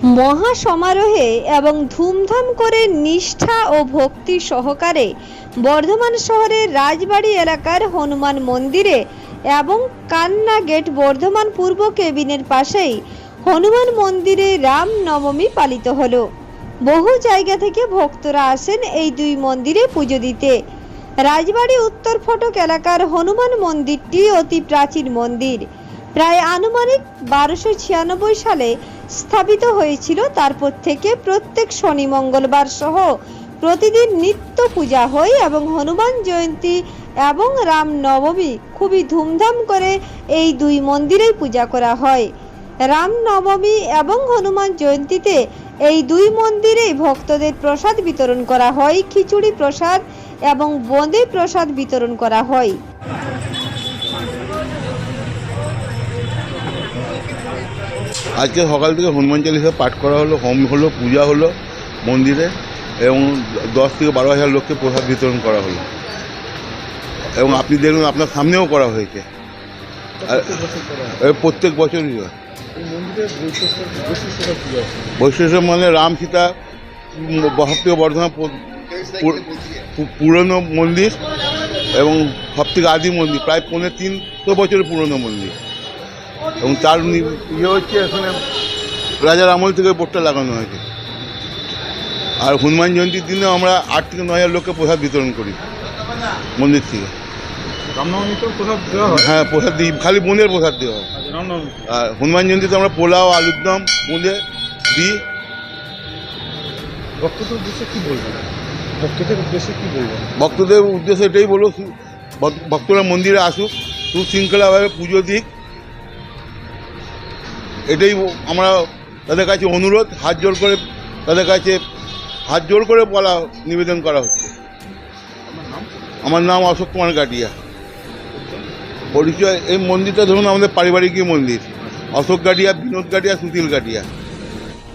মহা সমারোহে এবং ধুমধাম করে নিষ্ঠা ও ভক্তি সহকারে বর্ধমান শহরের রাজবাড়ি এলাকার হনুমান মন্দিরে এবং কান্না গেট বর্ধমান পূর্ব কেবিনের পাশেই হনুমান মন্দিরে রাম নবমী পালিত হলো। বহু জায়গা থেকে ভক্তরা আসেন এই দুই মন্দিরে পুজো দিতে। রাজবাড়ি উত্তর ফটক এলাকার হনুমান মন্দিরটি অতি প্রাচীন মন্দির। প্রায় আনুমানিক বারোশো ছিয়ানব্বই সালে স্থাপিত হয়েছিল তারপর থেকে প্রত্যেক শনি মঙ্গলবার সহ প্রতিদিন নিত্য পূজা হয় এবং হনুমান জয়ন্তী এবং রাম নবমী খুবই ধুমধাম করে এই দুই মন্দিরেই পূজা করা হয়। রাম নবমী এবং হনুমান জয়ন্তীতে এই দুই মন্দিরেই ভক্তদের প্রসাদ বিতরণ করা হয়, খিচুড়ি প্রসাদ এবং বোঁদে প্রসাদ বিতরণ করা হয়। আজকে সকাল থেকে হনুমান চালিসা পাঠ করা হলো, হোম হলো, পূজা হলো মন্দিরে এবং দশ থেকে বারো হাজার লোককে প্রসাদ বিতরণ করা হলো। এবং আপনি দেখুন, আপনার সামনেও করা হয়েছে। প্রত্যেক বছরই বৈশিষ্ট্য মানে রাম সীতা সব থেকে বর্ধমান পুরনো মন্দির এবং সব থেকে আদি মন্দির, প্রায় পৌনে তিনশো বছরের পুরনো মন্দির। এবং তার ইয়ে হচ্ছে এখানে রাজার আমল থেকে বোর্ডটা লাগানো হয়েছে। আর হনুমান জয়ন্তীর দিনে আমরা আট থেকে নয় হাজার লোককে প্রসাদ বিতরণ করি মন্দির থেকে। হয়। প্রসাদ দিই খালি বোনের প্রসাদ দেওয়া হয়। আর হনুমান জয়ন্তীতে আমরা পোলাও আলুর দম বোঁদে দিই। ভক্তদের উদ্দেশ্যে কি বলবেন ভক্তদের উদ্দেশ্যে কি বলবেন ভক্তদের উদ্দেশ্যে এটাই বলো সু- ভক- ভক্তরা মন্দিরে আসুক সুশৃঙ্খলাভাবে পুজো দিক। এটাই আমরা তাদের কাছে অনুরোধ, হাত জোর করে তাদের কাছে হাত জোর করে বলা, নিবেদন করা হচ্ছে। আমার নাম অশোক কুমার গাটিয়া। পরিচয়, এই মন্দিরটা ধরুন আমাদের পারিবারিকই মন্দির। অশোক গাটিয়া, বিনোদ গাটিয়া সুতিল গাটিয়া।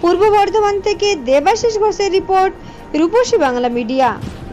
পূর্ব বর্ধমান থেকে দেবাশিস ঘোষের রিপোর্ট, রূপসী বাংলা মিডিয়া।